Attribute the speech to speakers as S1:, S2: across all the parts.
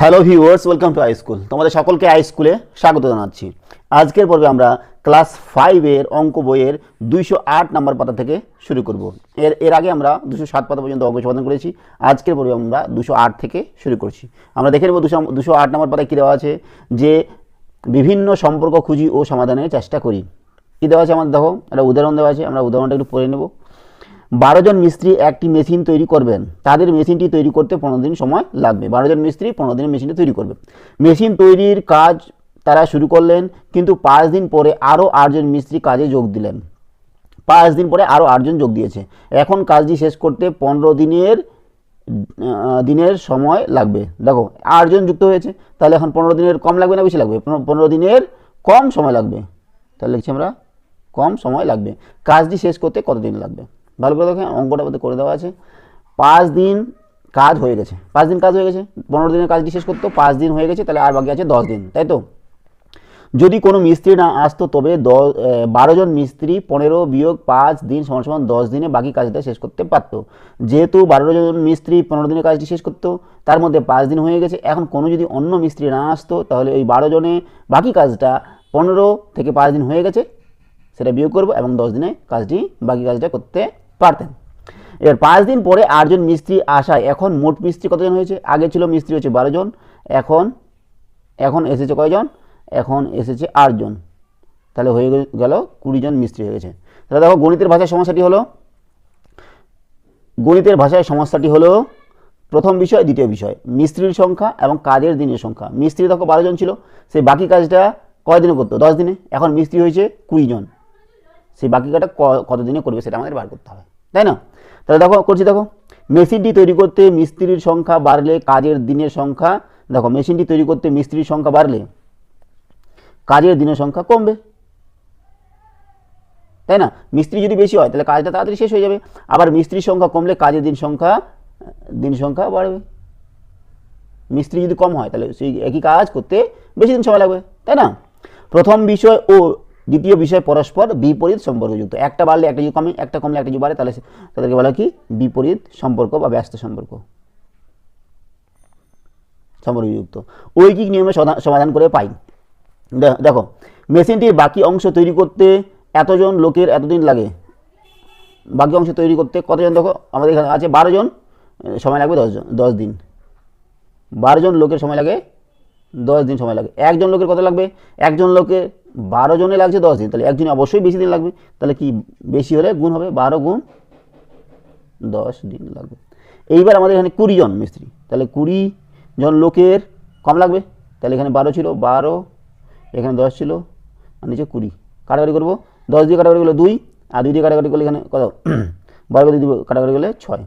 S1: Hello viewers welcome to I school তোমাদের সকলকে I স্কুলে স্বাগত জানাচ্ছি। আজকের পর্বে আমরা ক্লাস ফাইভের অঙ্ক বইয়ের দুইশো আট নাম্বার পাতা থেকে শুরু করব। এর এর আগে আমরা দুশো সাত পাতা পর্যন্ত অঙ্ক সমাধান করেছি। আজকের পর্বে আমরা দুশো আট থেকে শুরু করছি। আমরা দেখে নেব দুশো দুশো আট নাম্বার পাতায় কী দেওয়া আছে, যে বিভিন্ন সম্পর্ক খুঁজি ও সমাধানের চেষ্টা করি। কী দেওয়া আছে আমাদের? দেখো, একটা উদাহরণ দেওয়া আছে, আমরা উদাহরণটা একটু পড়ে নেব। বারো জন মিস্ত্রি একটি মেশিন তৈরি করবেন, তাদের মেশিনটি তৈরি করতে পনেরো দিন সময় লাগবে। বারো জন মিস্ত্রি পনেরো দিনে মেশিনটি তৈরি করবে। মেশিন তৈরির কাজ তারা শুরু করলেন, কিন্তু পাঁচ দিন পরে আরও আটজন মিস্ত্রি কাজে যোগ দিলেন। পাঁচ দিন পরে আরও আটজন যোগ দিয়েছে। এখন কাজটি শেষ করতে পনেরো দিনের দিনের সময় লাগবে। দেখো আটজন যুক্ত হয়েছে, তাহলে এখন পনেরো দিনের কম লাগবে না বেশি লাগবে? পনেরো- পনেরো দিনের কম সময় লাগবে। তাহলে লিখছি আমরা, কম সময় লাগবে। কাজটি শেষ করতে কতদিন লাগবে? ভালো করে দেখেন অঙ্কটা করে দেওয়া আছে। পাঁচ দিন কাজ হয়ে গেছে। পাঁচ দিন কাজ হয়ে গেছে। পনেরো দিনের কাজটি শেষ করতো পাঁচ দিন হয়ে গেছে, তাহলে আর বাকি আছে দশ দিন, তাই তো? যদি কোনো মিস্ত্রি না আসতো, তবে দশ বারো জন মিস্ত্রি পনেরো বিয়োগ পাঁচ দিন সমান সমান দশ দিনে বাকি কাজটা শেষ করতে পারতো। যেহেতু বারো জন মিস্ত্রি পনেরো দিনের কাজটি শেষ করতো, তার মধ্যে পাঁচ দিন হয়ে গেছে। এখন কোনো যদি অন্য মিস্ত্রি না আসতো, তাহলে ওই বারো জনে বাকি কাজটা পনেরো থেকে পাঁচ দিন হয়ে গেছে, সেটা বিয়োগ করব এবং দশ দিনে কাজটি, বাকি কাজটা করতে পারতেন। এবার পাঁচ দিন পরে আটজন মিস্ত্রি আসায়, এখন মোট মিস্ত্রি কতজন হয়েছে? আগে ছিল মিস্ত্রি হচ্ছে বারো জন, এখন এখন এসেছে কয়জন? এখন এসেছে আটজন। তাহলে হয়ে গেল কুড়ি জন মিস্ত্রি হয়ে গেছে। তাহলে দেখো গণিতের ভাষায় সমস্যাটি হলো, গণিতের ভাষায় সমস্যাটি হলো, প্রথম বিষয়, দ্বিতীয় বিষয়, মিস্ত্রির সংখ্যা এবং কাজের দিনের সংখ্যা। মিস্ত্রি দেখো বারো জন ছিল, সেই বাকি কাজটা কয়দিনে করতো? দশ দিনে। এখন মিস্ত্রি হয়েছে কুড়ি জন। সেই বাকি কাজটা কত দিনে করবে সেটা আমাদের বার করতে হবে। তাই না? তাহলে দেখো, করছি দেখো। মেশিনটি তৈরি করতে মিস্ত্রির সংখ্যা বাড়লে কাজের দিনের সংখ্যা, দেখো, মেশিনটি তৈরি করতে মিস্ত্রির সংখ্যা বাড়লে কাজের দিনের সংখ্যা কমবে। তাই না? মিস্ত্রি যদি বেশি হয়, তাহলে কাজটা তাড়াতাড়ি শেষ হয়ে যাবে। আবার মিস্ত্রির সংখ্যা কমলে কাজের দিন সংখ্যা দিন সংখ্যা বাড়বে। মিস্ত্রি যদি কম হয়, তাহলে সেই একই কাজ করতে বেশি দিন সময় লাগবে। তাই না? প্রথম বিষয় ও দ্বিতীয় বিষয় পরস্পর বিপরীত সম্পর্কযুক্ত একটা বাড়লে একটা যদি কমে, একটা কমলে একটা যদি বাড়ে, তাহলে তাদেরকে বলা কি? বিপরীত সম্পর্ক বা ব্যস্ত সম্পর্ক। সম্পর্কযুক্ত ঐকিক নিয়মে সমাধান করে পাই। দেখো, মেশিনটির বাকি অংশ তৈরি করতে এতজন লোকের এতদিন লাগে। বাকি অংশ তৈরি করতে কতজন? দেখো, আমাদের এখানে আছে বারো জন সময় লাগবে দশজন দশ দিন। বারো জন লোকের সময় লাগে, দশ দিন সময় লাগে। একজন লোকের কত লাগবে? একজন লোকের বারো জনে লাগছে দশ দিন, তাহলে একজনে অবশ্যই বেশি দিন লাগবে। তাহলে কি বেশি হলে গুণ হবে? বারো গুণ দশ দিন লাগবে। এইবার আমাদের এখানে কুড়ি জন মিস্ত্রি, তাহলে কুড়ি জন লোকের কম লাগবে? তাহলে এখানে বারো ছিল, বারো, এখানে দশ ছিল, আর নিচে কুড়ি। কাটাকাটি করব? দশ দিয়ে কাটাকাটি করলে দুই, আর দুই দিয়ে কাটাকাটি করলে এখানে কত? বারো দিয়ে কাটাকাটি করলে ছয়।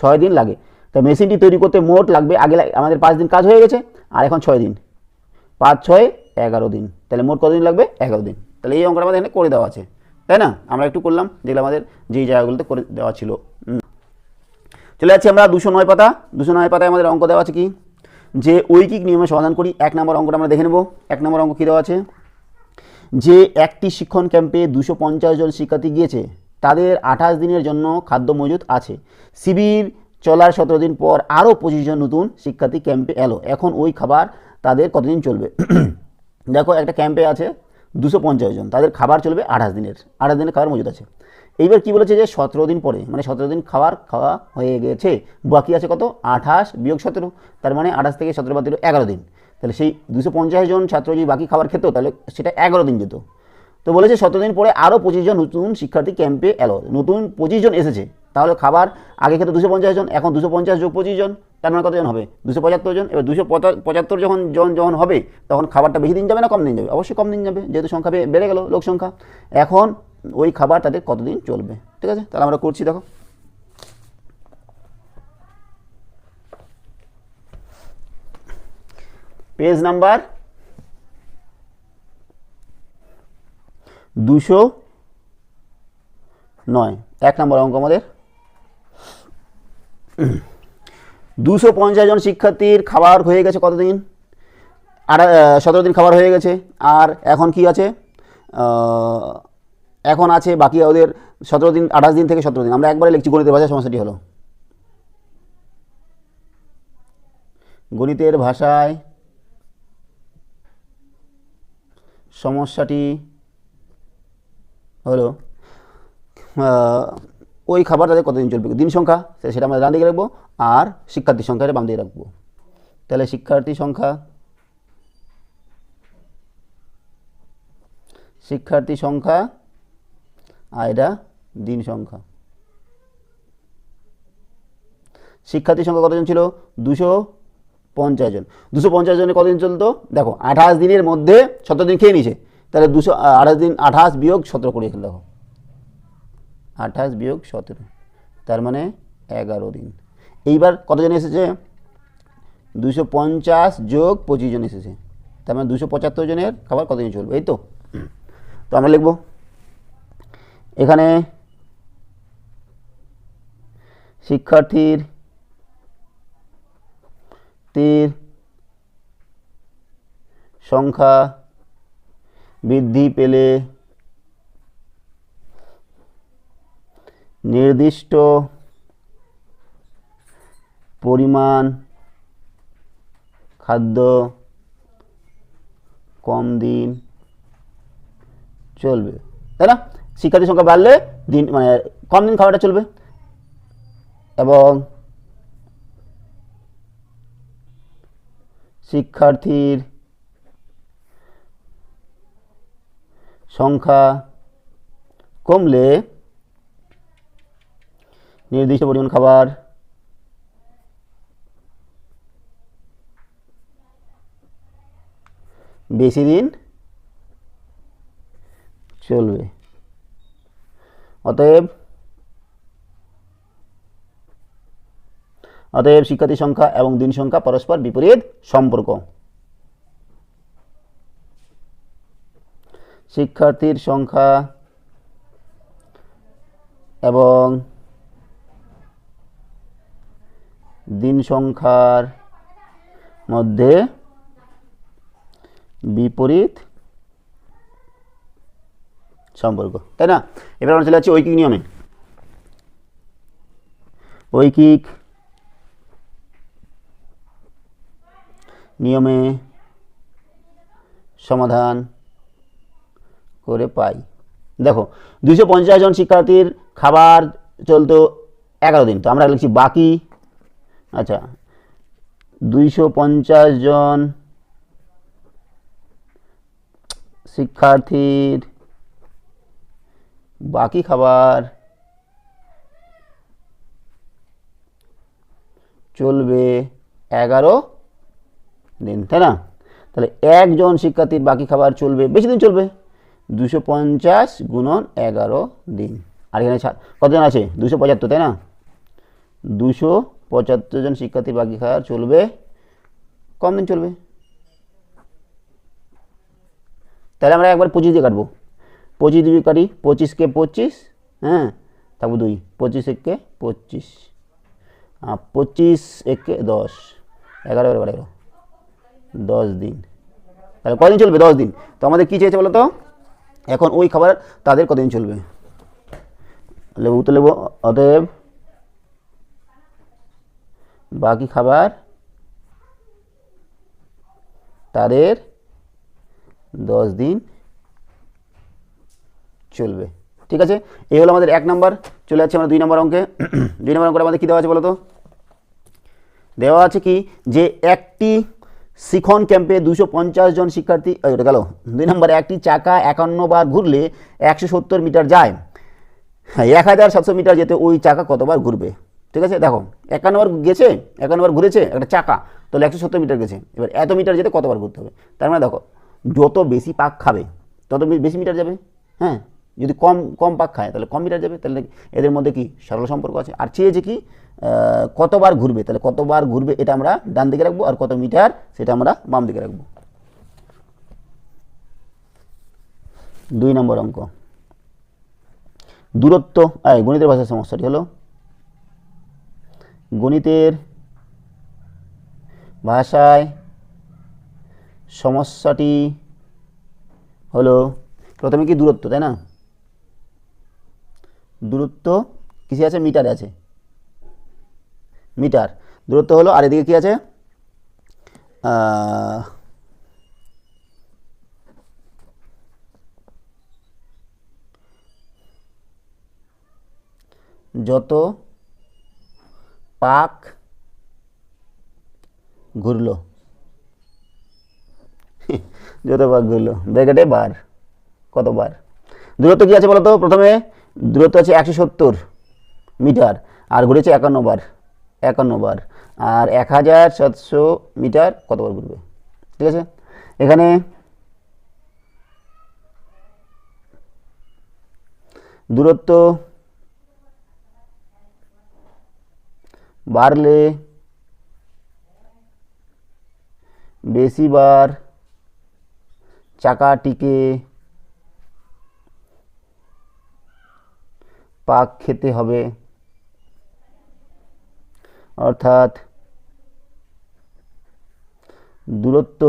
S1: ছয় দিন লাগে। তা মেশিনটি তৈরি করতে মোট লাগবে, আগে আমাদের পাঁচ দিন কাজ হয়ে গেছে, আর এখন ছয় দিন। পাঁচ, ছয় এগারো দিন। তাহলে মোট কতদিন লাগবে? এগারো দিন। তাহলে এই অঙ্কটা আমাদের এখানে করে দেওয়া আছে। তাই না? আমরা একটু করলাম যেগুলো আমাদের যেই জায়গাগুলোতে করে দেওয়া ছিল। চলে যাচ্ছি আমরা দুশো নয় পাতা। দুশো নয় পাতায় আমাদের অঙ্ক দেওয়া আছে কি? যে ঐকিক নিয়মে সমাধান করি, এক নম্বর অঙ্কটা আমরা দেখে নেব। এক নম্বর অঙ্ক কী দেওয়া আছে? যে একটি শিক্ষণ ক্যাম্পে দুশো পঞ্চাশ জন শিক্ষার্থী গিয়েছে, তাদের আঠাশ দিনের জন্য খাদ্য মজুদ আছে। শিবির চলার সতেরো দিন পর আরও পঁচিশ জন নতুন শিক্ষার্থী ক্যাম্পে এলো। এখন ওই খাবার তাদের কতদিন চলবে? দেখো একটা ক্যাম্পে আছে দুশো পঞ্চাশ জন, তাদের খাবার চলবে আঠাশ দিনের আঠাশ দিনের খাবার মজুদ আছে। এইবার কি বলেছে যে সতেরো দিন পরে মানে সতেরো দিন খাবার খাওয়া হয়ে গেছে, বাকি আছে কত? আঠাশ বিয়োগ সতেরো, তার মানে আঠাশ থেকে সতেরো বাদ দিল এগারো দিন। তাহলে সেই দুশো পঞ্চাশ জন ছাত্র যদি বাকি খাবার খেত, তাহলে সেটা এগারো দিন যেত। তো বলেছে সতেরো দিন পরে আরও পঁচিশ জন নতুন শিক্ষার্থী ক্যাম্পে এলো নতুন পঁচিশ জন এসেছে, তাহলে খাবার আগে খেতে দুশো পঞ্চাশ জন, এখন দুশো পঞ্চাশ যোগ পঁচিশ জন। তার মানে কতজন হবে? দুশো পঁচাত্তর জন? এবার দুশো পঁচাত্তর যখন জন যখন হবে, তখন খাবারটা বেশি দিন যাবে না, কম দিন যাবে? অবশ্যই কম দিন যাবে, যেহেতু সংখ্যা বেড়ে গেল লোক সংখ্যা। এখন ওই খাবার তাদের কতদিন চলবে? ঠিক আছে? তাহলে আমরা করছি, দেখো। পেজ নাম্বার দুশো নয়। এক নম্বর অঙ্ক আমাদের। দুশো পঞ্চাশ জন শিক্ষার্থীর খাবার হয়ে গেছে কতদিন? আড়া সতেরো দিন খাবার হয়ে গেছে। আর এখন কি আছে? এখন আছে বাকি ওদের সতেরো দিন, আঠাশ দিন থেকে সতেরো দিন। আমরা একবারে লিখছি, গণিতের ভাষায় সমস্যাটি হলো। গণিতের ভাষায় সমস্যাটি হলো ওই খাবার তাদের কতদিন চলবে? দিন সংখ্যা সেটা আমরা ডান দিকে রাখব, আর শিক্ষার্থীর সংখ্যাটা বাম দিকে রাখব। তাহলে শিক্ষার্থী সংখ্যা শিক্ষার্থী সংখ্যা, আর এটা দিন সংখ্যা। শিক্ষার্থী সংখ্যা কতজন ছিল? দুশো পঞ্চাশ জন। দুশো পঞ্চাশ জনের কতদিন চলতো? দেখো, আঠাশ দিনের মধ্যে সতেরো দিন খেয়ে নিছে তাহলে দুশো আঠাশ দিন, আঠাশ বিয়োগ সতেরো করে দেখো। আঠাশ বিয়োগ সতেরো। তার মানে এগারো দিন। এইবার কতজন এসেছে? দুশো পঞ্চাশ যোগ পঁচিশ জন এসেছে। তার মানে দুশো পঁচাত্তর জনের খাবার কতদিন চলবে? এই তো। তো আমরা লিখব। এখানে শিক্ষার্থীর তীর সংখ্যা বৃদ্ধি পেলে নির্দিষ্ট পরিমাণ খাদ্য কম দিন চলবে। তাই না? শিক্ষার্থীর সংখ্যা বাড়লে দিন মানে কম দিন খাওয়াটা চলবে। এবং শিক্ষার্থীর সংখ্যা কমলে নির্দিষ্ট পরিমাণ খাবার। বেশি দিন চলবে। অতএব অতএব শিক্ষার্থী সংখ্যা এবং দিন সংখ্যা পরস্পর বিপরীত সম্পর্ক। শিক্ষার্থীর সংখ্যা এবং দিন সংখ্যার মধ্যে বিপরীত সম্পর্ক, তাই না? এবার আমরা চলে যাচ্ছি ঐকিক নিয়মে। ঐকিক নিয়মে সমাধান করে পাই। দেখো পঞ্চাশ জন শিক্ষার্থীর খাবার চলতো এগারো দিন, তো আমরা লিখছি বাকি আচ্ছা দুইশো পঞ্চাশ জন শিক্ষার্থীর বাকি খাবার চলবে এগারো দিন, তাই না? তাহলে একজন শিক্ষার্থীর বাকি খাবার চলবে, বেশি দিন চলবে দুশো পঞ্চাশ গুণন এগারো দিন। আর এখানে কতজন আছে? দুশো পঁচাত্তর, তাই না? দুশো পঁচাত্তর জন শিক্ষার্থীর বাকি খাবার চলবে। কম দিন চলবে। তাহলে আমরা একবার পঁচিশ দিয়ে কাটবো। পঁচিশ দিয়ে কাটি পঁচিশকে পঁচিশ হ্যাঁ তারপর দুই। পঁচিশ একে পঁচিশ। পঁচিশ একে দশ। এগারো এগারো এগারো দশ দিন। তাহলে কদিন চলবে? দশ দিন। তো আমাদের কী চেয়েছে বলো তো? এখন ওই খাবার তাদের কদিন চলবে? লেবু তো লেবু, অতএব বাকি খাবার তাদের দশ দিন চলবে। ঠিক আছে? এই হলো আমাদের এক নম্বর। চলে যাচ্ছে আমরা দুই নম্বর অঙ্কে। দুই নম্বর অঙ্কটা আমাদের কী দেওয়া আছে বলো তো? দেওয়া আছে কি যে একটি শিখন ক্যাম্পে দুশো পঞ্চাশ জন শিক্ষার্থী ওটা গেল। দুই নম্বর, একটি চাকা একান্ন বার ঘুরলে একশো সত্তর মিটার যায়। এক হাজার সাতশো মিটার যেতে ওই চাকা কতবার ঘুরবে? ঠিক আছে? দেখো, একান্ন বার গেছে, একান্ন বার ঘুরেছে, একটা চাকা, তাহলে একশো সত্তর মিটার গেছে। এবার এত মিটার যেতে কতবার ঘুরতে হবে? তার মানে দেখো, যত বেশি পাক খাবে, তত বেশি মিটার যাবে হ্যাঁ? যদি কম কম পাক খায়, তাহলে কম মিটার যাবে, তাহলে এদের মধ্যে কি সরল সম্পর্ক আছে? আর চেয়েছে কি কতবার ঘুরবে, তাহলে কতবার ঘুরবে, এটা আমরা ডান দিকে রাখব, আর কত মিটার সেটা আমরা বাম দিকে রাখব। দুই নম্বর অঙ্ক। দূরত্ব গণিতের ভাষার সমস্যাটি হলো গণিতের ভাষায় সমস্যাটি হলো প্রথমে কি দূরত্ব, তাই না? দূরত্ব কিসে আছে? মিটারে আছে। মিটার। দূরত্ব হলো আর এদিকে কি আছে? যত পাক ঘুরলো। যত পাক ঘুরলো। ব্র্যাকেটে বার, কতবার? দূরত্ব কী আছে বলো তো প্রথমে দূরত্ব আছে একশো সত্তর মিটার, আর ঘুরেছে একান্ন বার একান্ন বার আর এক হাজার সাতশো মিটার কতবার ঘুরবে? ঠিক আছে? এখানে দূরত্ব বাড়লে বেশি বার চাকাটিকে পাক খেতে হবে। অর্থাৎ দূরত্ব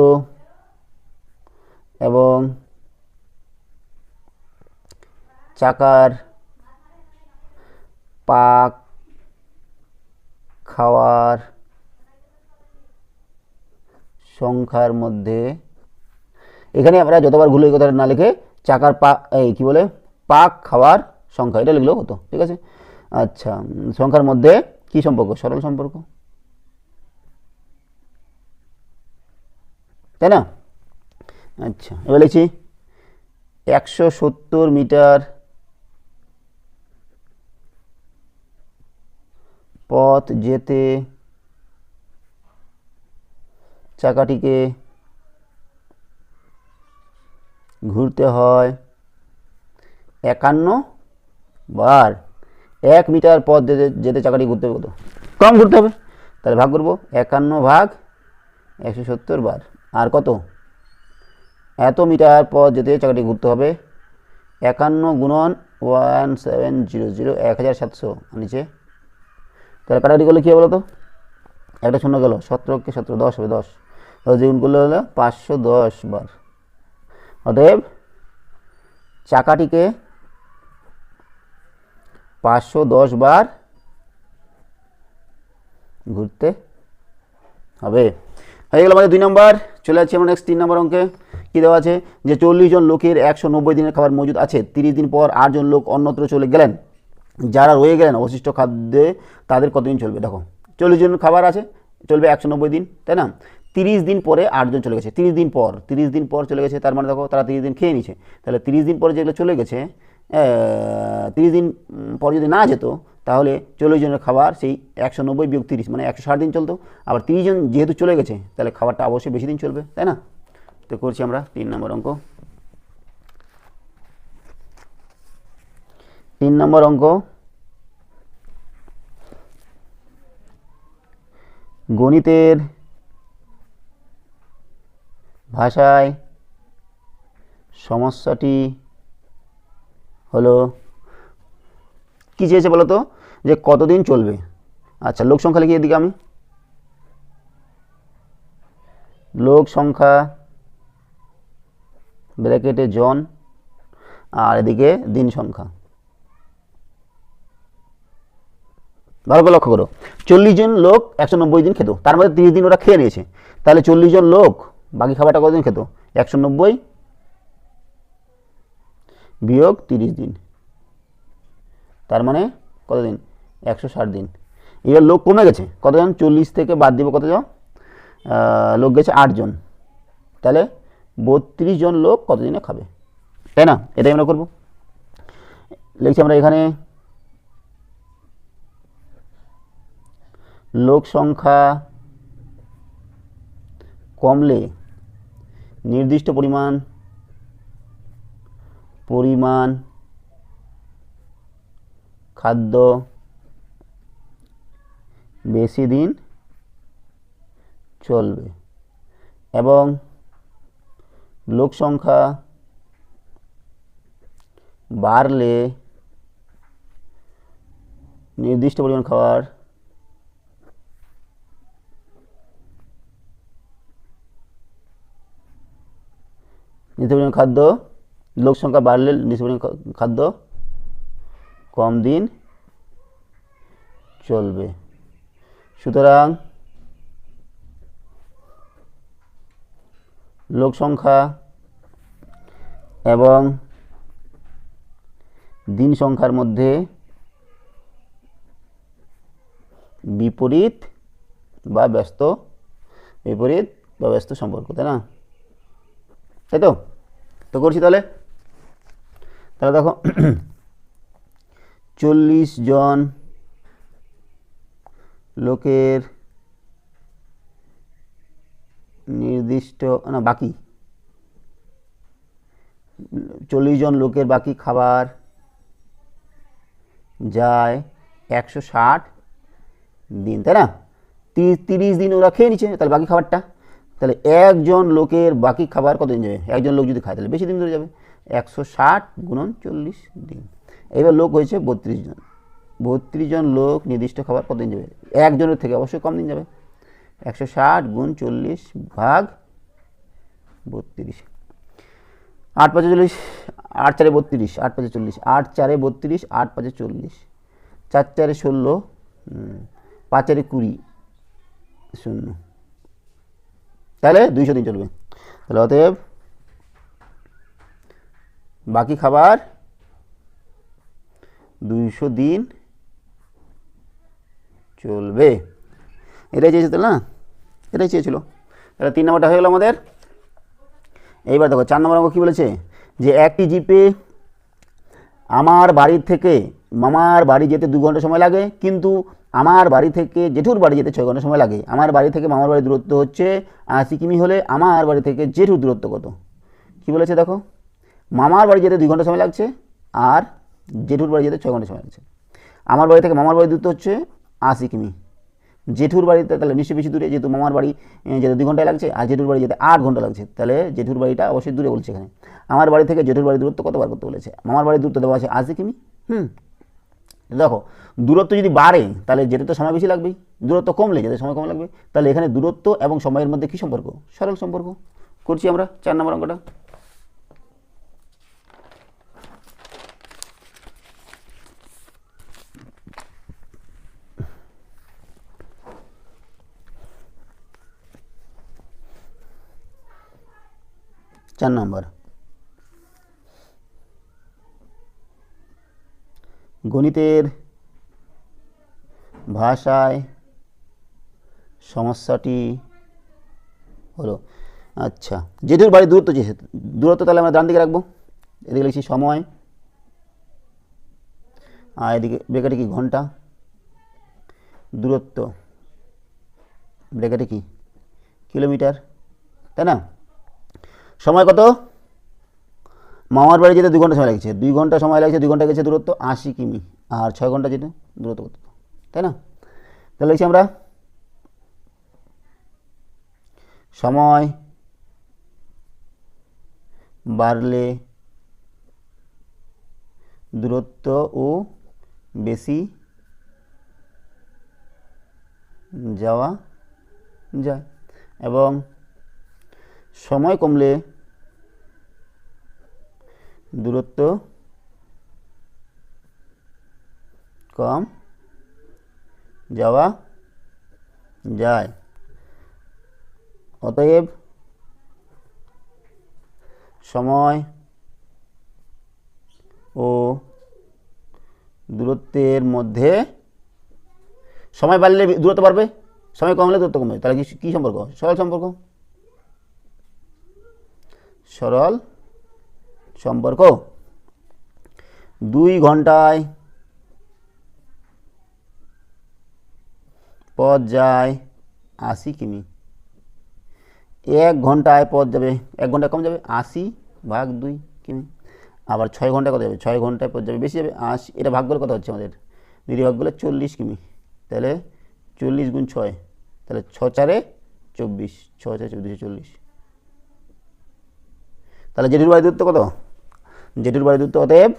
S1: এবং চাকার পাক খাওয়ার সংখ্যার মধ্যে, এখানে আমরা যতবার ঘুরলো এই কথাটা না লিখে চাকার পা, এই কী বলে, পাক খাওয়ার সংখ্যা, এটা লিখলেও হতো, ঠিক আছে? আচ্ছা সংখ্যার মধ্যে কি সম্পর্ক? সরল সম্পর্ক। তাই না? আচ্ছা এবার লিখছি একশো সত্তর মিটার পথ যেতে চাকাটিকে ঘুরতে হয় একান্ন বার। এক মিটার পথ যেতে যেতে চাকাটি ঘুরতে হবে কত? কম ঘুরতে হবে। তাহলে ভাগ করব। একান্ন ভাগ একশো সত্তর বার। আর কত? এত মিটার পথ যেতে চাকাটি ঘুরতে হবে। একান্ন গুণন ওয়ান সেভেন জিরো জিরো এক হাজার সাতশো। নিচে? তাহলে কাটাকাটি করলে কী হবে বলো তো একটা শূন্য গেল। সতেরোকে সতেরো দশ হবে, দশ। যেগুন করলে হলো পাঁচশো দশ বার। অতএব চাকাটিকে পাঁচশো দশ বার ঘুরতে হবে। হয়ে গেল আমাদের দুই নম্বর। চলে যাচ্ছি আমরা নেক্সট তিন নম্বর অঙ্কে। কী দেওয়া আছে? যে চল্লিশ জন লোকের একশো নব্বই দিনের খাবার মজুদ আছে, তিরিশ দিন পর আটজন লোক অন্যত্র চলে গেলেন। যারা রয়ে গেলেন অবশিষ্ট খাদ্যে, তাদের কতদিন চলবে? দেখো, চল্লিশ জন খাবার আছে, চলবে একশো নব্বই দিন, তাই না? তিরিশ দিন পরে আটজন চলে গেছে, তিরিশ দিন পর, তিরিশ দিন পর চলে গেছে, তার মানে দেখো, তারা তিরিশ দিন খেয়ে নিছে তাহলে তিরিশ দিন পরে যেগুলো চলে গেছে তিরিশ দিন পর যদি না যেত, তাহলে চল্লিশ জনের খাবার সেই একশো নব্বই বিয়োগ তিরিশ মানে একশো ষাট দিন চলতো। আবার তিরিশ জন যেহেতু চলে গেছে, তাহলে খাবারটা অবশ্যই বেশি দিন চলবে, তাই না? তো করছি আমরা তিন নম্বর অঙ্ক। তিন নম্বর অঙ্ক। গণিতের ভাষায় সমস্যাটি হলো, কী চেয়েছে বলো তো যে কতদিন চলবে? আচ্ছা লোক সংখ্যা লিখে এদিকে আমি। লোক সংখ্যা ব্র্যাকেটে জন আর এদিকে দিন সংখ্যা। ভালো করে লক্ষ্য করো। চল্লিশ জন লোক একশো নব্বই দিন খেত। তার মধ্যে তিরিশ দিন ওরা খেয়ে নিয়েছে। তাহলে চল্লিশ জন লোক, বাকি খাবারটা কতদিন খেত? একশো নব্বই বিয়োগ তিরিশ দিন। তার মানে কতদিন? একশো ষাট দিন। এবার লোক কমে গেছে। কতজন? চল্লিশ থেকে বাদ দিব কতজন লোক গেছে আটজন তাহলে বত্রিশ জন লোক কতদিনে খাবে? তাই না? এটাই আমরা করব। লিখছি আমরা এখানে লোক সংখ্যা কমলে নির্দিষ্ট পরিমাণ পরিমাণ খাদ্য বেশি দিন চলবে এবং লোক সংখ্যা বাড়লে নির্দিষ্ট পরিমাণ খাবার নিত্য পরিমাণ খাদ্য, লোক সংখ্যা বাড়লে নিত্য পরিমাণ খাদ্য কম দিন চলবে। সুতরাং লোক সংখ্যা এবং দিন সংখ্যার মধ্যে বিপরীত বা ব্যস্ত, বিপরীত বা ব্যস্ত সম্পর্ক, তাই না? তাই তো? তো করছি তাহলে? তাহলে দেখো, চল্লিশ জন লোকের নির্দিষ্ট, না, বাকি। চল্লিশ জন লোকের বাকি খাবার যায় একশো ষাট দিন, তাই না? তিরিশ দিন ওরা খেয়ে নিচ্ছে, তাহলে বাকি খাবারটা? তাহলে একজন লোকের বাকি খাবার কতদিন যাবে? একজন লোক যদি খায় তাহলে বেশি দিন ধরে যাবে। একশো ষাট গুণন চল্লিশ দিন। এবার লোক হয়েছে বত্রিশ জন। বত্রিশ জন লোক নির্দিষ্ট খাবার কতদিন যাবে? একজনের থেকে অবশ্যই কম দিন যাবে। একশো ষাট গুণ চল্লিশ ভাগ বত্রিশ। আট পাঁচে চল্লিশ আট চারে বত্রিশ আট পাঁচে চল্লিশ আট চারে বত্রিশ আট পাঁচে চল্লিশ। চার চারে ষোলো হুম, পাঁচ চারে কুড়ি শূন্য। তাহলে দুইশো দিন চলবে। তাহলে অতএব বাকি খাবার দুইশো দিন চলবে। এটাই চেয়েছিল না? এটাই চেয়েছিল। তাহলে তিন নম্বরটা হয়ে গেল আমাদের। এইবার দেখো, চার নম্বর অঙ্ক কী বলেছে? যে একটি জিপে আমার বাড়ির থেকে মামার বাড়ি যেতে দু ঘণ্টা সময় লাগে, কিন্তু আমার বাড়ি থেকে, জেঠুর বাড়ি যেতে ছয় ঘণ্টা সময় লাগে। আমার বাড়ি থেকে মামার বাড়ির দূরত্ব হচ্ছে আশি কিমি হলে আমার বাড়ি থেকে জেঠুর দূরত্ব কত? কি বলেছে দেখো? মামার বাড়ি যেতে দুই ঘণ্টা সময় লাগছে আর জেঠুর বাড়ি যেতে ছয় ঘণ্টা সময় লাগছে। আমার বাড়ি থেকে মামার বাড়ির দূরত্ব হচ্ছে আশি কিমি জেঠুর বাড়িতে তাহলে নিশ্চয়ই বেশি দূরে, যেহেতু মামার বাড়ি যেতে দুই ঘন্টায় লাগছে আর জেঠুর বাড়ি যেতে আট ঘণ্টা লাগছে। তাহলে জেঠুর বাড়িটা অবশ্যই দূরে বলছে এখানে। আমার বাড়ি থেকে জেঠুর বাড়ির দূরত্ব কত বার করতে বলেছে? মামার বাড়ির দূরত্ব দেওয়া আছে আশি কিমি হুম। দেখো, দূরত্ব যদি বাড়ে, তাহলে যেতে তো সময় বেশি লাগবেই। দূরত্ব কমলে যেতে সময় কম লাগবে। তাহলে এখানে দূরত্ব এবং সময়ের মধ্যে কী সম্পর্ক? সরল সম্পর্ক। করছি আমরা চার নম্বর অঙ্কটা। চার নম্বর। গণিতের ভাষায় সমস্যাটি হলো আচ্ছা জেঠুর বাড়ির দূরত্ব চেয়েছে দূরত্ব তাহলে আমরা ডান দিকে রাখব, এদিকে লিখছি সময়, আর এদিকে ব্রেকেটে কি, ঘণ্টা, দূরত্ব ব্রেকেটে কি, কিলোমিটার, তাই না? সময় কত? মামার বাড়ি যেতে দুই ঘণ্টা সময় লাগছে। দুই ঘণ্টা সময় লাগছে, দুই ঘণ্টা গেছে দূরত্ব আশি কিমি। আর ছয় ঘণ্টা যেতে দূরত্ব কত? তাই না? তাহলে লিখছি আমরা সময় বাড়লে দূরত্ব ও বেশি যাওয়া যায়। এবং সময় কমলে দূরত্ব কম যাওয়া যায়। অতএব সময় ও দূরত্বের মধ্যে সময় বাড়লে দূরত্ব বাড়বে, সময় কমলে দূরত্ব কমবে। তাহলে কি সম্পর্ক? সরল সম্পর্ক? সরল সম্পর্ক। দুই ঘন্টায় পথ যায় আশি কিমি। এক ঘন্টায় পথ যাবে, এক ঘন্টায় কম যাবে আশি ভাগ দুই কিমি। আবার ছয় ঘন্টায় কত যাবে? ছয় ঘন্টায় পথ যাবে, বেশি যাবে আশি। এটা ভাগ করলে কত হচ্ছে আমাদের? করলে চল্লিশ কিমি। তাহলে চল্লিশ গুণ ছয়, তাহলে ছ চারে চব্বিশ, ছ চারে চব্বিশে চল্লিশ। তাহলে জেঠুর বাড়ির দূরত্ব কত? জেঠুর বাড়ির দূরত্ব অতএব,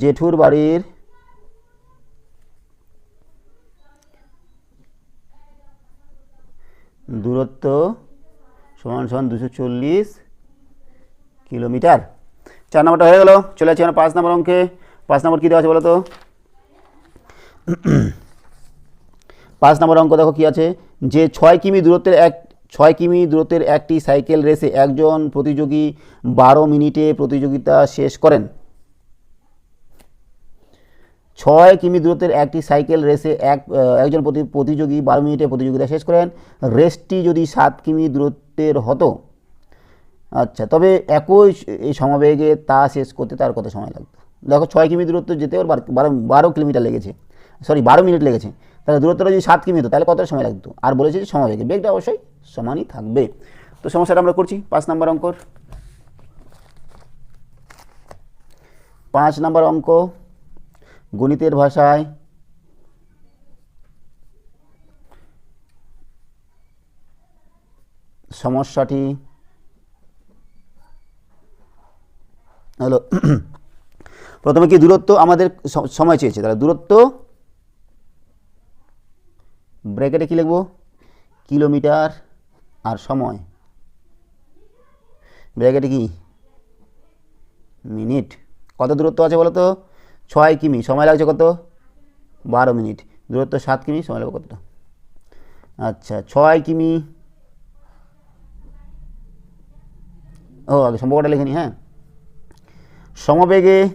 S1: জেঠুর বাড়ির দূরত্ব সমান সমান দুশো চল্লিশ কিলোমিটার। চার নম্বরটা হয়ে গেল, চলে যাচ্ছি আমরা পাঁচ নম্বর অঙ্কে। পাঁচ নম্বর কী দেওয়া আছে বলো তো পাঁচ নম্বর অঙ্ক দেখো কী আছে। যে ছয় কিমি দূরত্বের এক ছয় কিমি দূরত্বের একটি সাইকেল রেসে একজন প্রতিযোগী বারো মিনিটে প্রতিযোগিতা শেষ করেন। ছয় কিমি দূরত্বের একটি সাইকেল রেসে এক একজন প্রতি- প্রতিযোগী বারো মিনিটে প্রতিযোগিতা শেষ করেন। রেসটি যদি সাত কিমি দূরত্বের হতো আচ্ছা তবে একই এই সমবেগে তা শেষ করতে তার কত সময় লাগতো? দেখো, ছয় কিমি দূরত্ব যেতে ওর বারো বারো কিলোমিটার লেগেছে। সরি, বারো মিনিট লেগেছে। তাহলে দূরত্বটা যদি সাত কিমি হতো, তাহলে কত সময় লাগতো? আর বলেছে যে সমবেগে। বেগটা অবশ্যই সমানই থাকবে। তো সমস্যাটা আমরা করছি, পাঁচ নম্বর অঙ্কর পাঁচ নম্বর অঙ্ক, গণিতের ভাষায় সমস্যাটি হলো, প্রথমে কি দূরত্ব আমাদের সময় চেয়েছে, তাহলে দূরত্ব ব্র্যাকেটে কি লিখব? কিলোমিটার আর সময়। ব্র্যাকেটে কি? মিনিট। কত দূরত্ব আছে বলো তো? ছয় কিমি। সময় লাগছে কত? বারো মিনিট। দূরত্ব সাত কিমি, সময় লাগবে কতটা? আচ্ছা ছয় কিমি। ও, আগে সম্পর্কটা লিখে নি হ্যাঁ। সমবেগে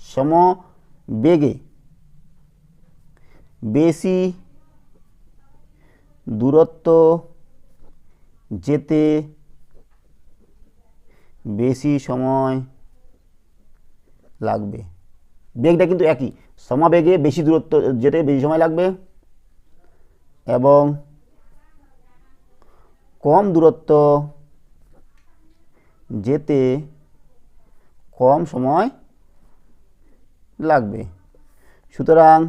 S1: সমবেগে বেশি দূরত্ব যেতে বেশি সময় লাগবে। বেগটা কিন্তু একই। সমাবেগে বেশি দূরত্ব যেতে বেশি সময় লাগবে এবং কম দূরত্ব যেতে কম সময় লাগবে। সুতরাং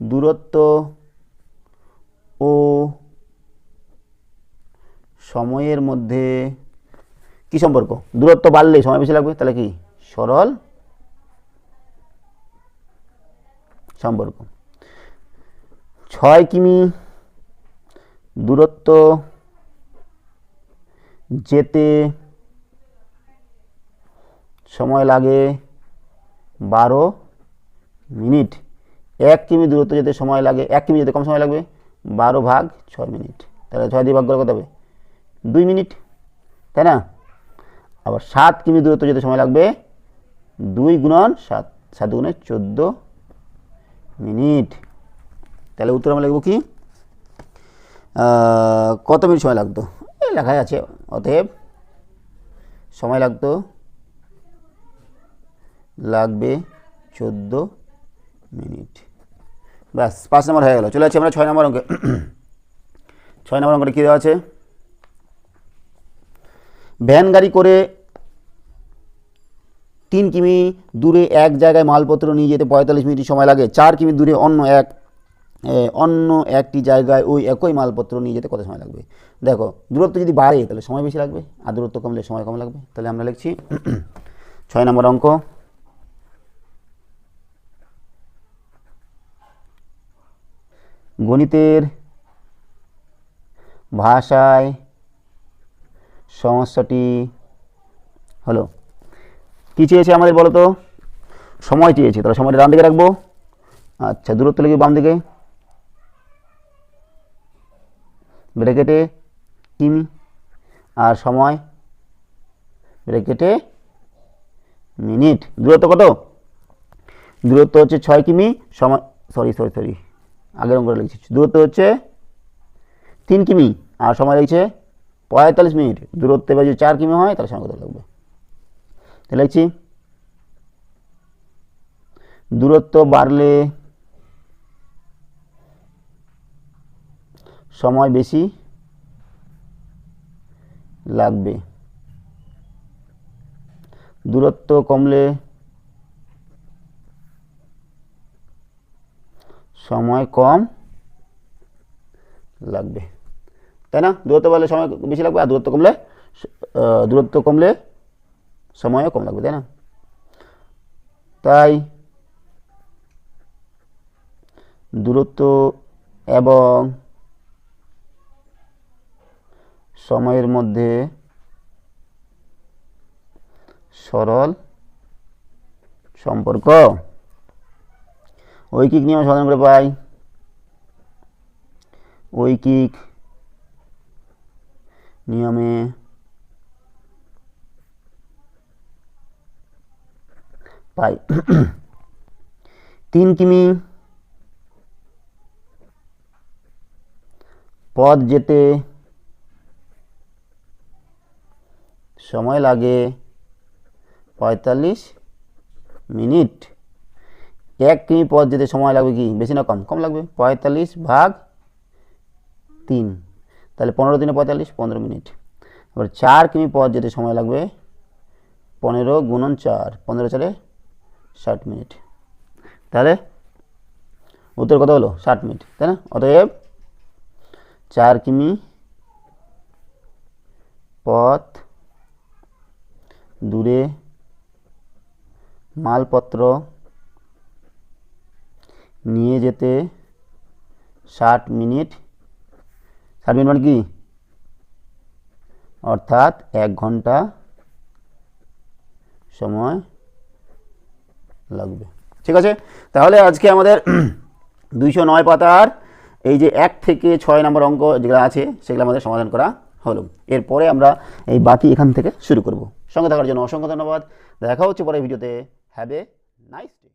S1: দূরত্ব ও সময়ের মধ্যে কি সম্পর্ক? দূরত্ব বাড়লে সময় বেশি লাগবে, তাহলে কি? সরল সম্পর্ক। ছয় কিমি দূরত্ব যেতে সময় লাগে বারো মিনিট। এক কিমি দূরত্ব যেতে সময় লাগে, এক কিমি যেতে কম সময় লাগবে? বারো ভাগ ছয় মিনিট। তাহলে ছয় দিয়ে ভাগ করে কত হবে? দুই মিনিট। তাই না? আবার সাত কিমি দূরত্ব যেতে সময় লাগবে? দুই গুণন সাত। সাত গুণে চোদ্দ মিনিট। তাহলে উত্তর আমরা লিখব কি? কত মিনিট সময় লাগতো? এই লেখাই আছে। অতএব সময় লাগতো? লাগবে চোদ্দ মিনিট। ব্যাস, পাঁচ নম্বর হয়ে গেল। চলে যাচ্ছি আমরা ছয় নম্বর অঙ্কে। ছয় নম্বর অঙ্কটা কী দেওয়া আছে? ভ্যান গাড়ি করে তিন কিমি দূরে এক জায়গায় মালপত্র নিয়ে যেতে পঁয়তাল্লিশ মিনিট সময় লাগে। চার কিমি দূরে অন্য এক অন্য একটি জায়গায় ওই একই মালপত্র নিয়ে যেতে কত সময় লাগবে? দেখো, দূরত্ব যদি বাড়ে তাহলে সময় বেশি লাগবে, আর দূরত্ব কমলে সময় কম লাগবে। তাহলে আমরা লিখছি ছয় নম্বর অঙ্ক। গণিতের ভাষায় সমস্যাটি হলো। কী চেয়েছে আমাদের বলো তো? সময় চেয়েছে। তাহলে সময়টা ডান দিকে রাখব। আচ্ছা দূরত্ব লিখবে বাম দিকে। ব্র্যাকেটে কিমি। আর সময়? ব্র্যাকেটে মিনিট। দূরত্ব কত? দূরত্ব হচ্ছে ছয় কিমি, সময় সরি সরি সরি আগের অঙ্কটা লিখছি। দূরত্ব হচ্ছে তিন কিমি, আর সময় লাগছে পঁয়তাল্লিশ মিনিট। দূরত্বে বা যদি চার কিমি হয়, তাহলে সময় কত লাগবে তাহলে লিখছি, দূরত্ব বাড়লে সময় বেশি লাগবে। দূরত্ব কমলে সময় কম লাগবে। তাই না? দূরত্ব বাড়লে সময় বেশি লাগবে আর দূরত্ব কমলে দূরত্ব কমলে সময়ও কম লাগবে, তাই না? তাই দূরত্ব এবং সময়ের মধ্যে সরল সম্পর্ক ঐকিক নিয়ম সমাধান করে পাই। ঐকিক নিয়মে পাই। তিন কিমি পথ যেতে সময় লাগে পঁয়তাল্লিশ মিনিট। এক কিমি পথ যেতে সময় লাগবে কি? বেশি না কম? কম লাগবে? পঁয়তাল্লিশ ভাগ তিন। তাহলে পনেরো দিনে পঁয়তাল্লিশ, পনেরো মিনিট। এবার চার কিমি পথ যেতে সময় লাগবে পনেরো গুণন চার। পনেরো চারে ষাট মিনিট। তাহলে উত্তর কত হলো? ষাট মিনিট, তাই না? অতএব চার কিমি পথ দূরে মালপত্র নিয়ে যেতে ষাট মিনিট। ষাট মিনিট মানে কি? অর্থাৎ এক ঘণ্টা সময় লাগবে। ঠিক আছে? তাহলে আজকে আমাদের দুইশো নয় পাতার এই যে এক থেকে ছয় নম্বর অঙ্ক যেগুলো আছে, সেগুলো আমাদের সমাধান করা হলো। এরপরে আমরা এই বাকি এখান থেকে শুরু করব। সঙ্গে থাকার জন্য অসংখ্য ধন্যবাদ। দেখা হচ্ছে পরে ভিডিওতে। Have a nice